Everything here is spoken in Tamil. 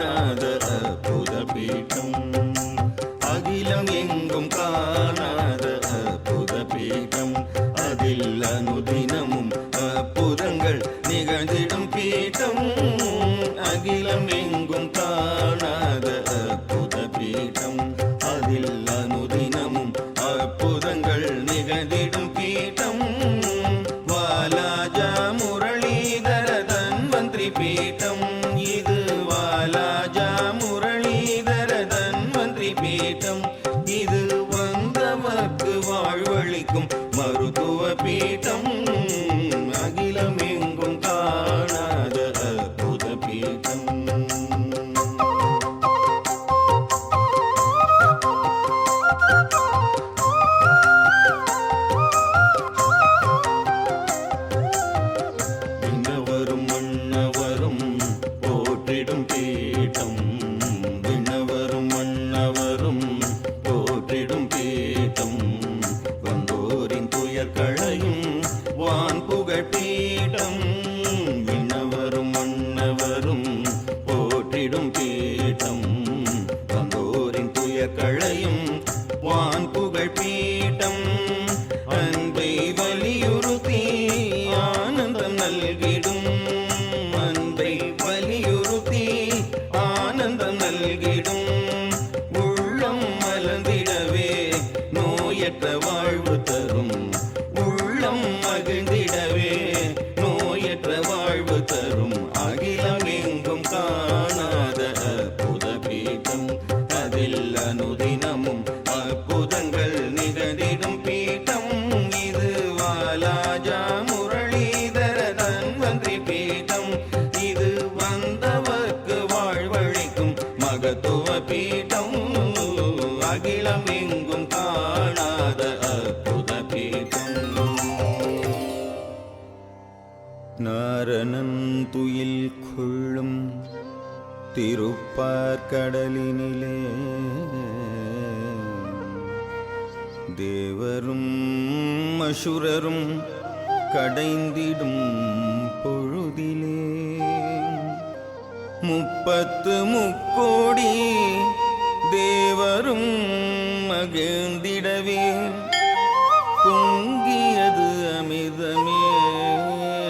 காணாத அற்புத பீடம் அகிலம் எங்கும் காணாத அற்புத பீடம் அதில் அனுதினமும் அற்புதங்கள் நிகழ்ந்திடும் பீடம் அகிலம் எங்கும் காணாத அதில் அனுதினமும் நல்கிடும் மகத்துவ பீடம் அகிலம் எங்கும் காணாத அற்புத பீடம் நாரணன் துயில் கொள்ளும் திருப்பார்கடலினிலே தேவரும் அசுரரும் கடைந்திடும் பொழுதிலே முப்பத்து முக்கோடி தேவரும் மகிழ்ந்திடவே. பொங்கியது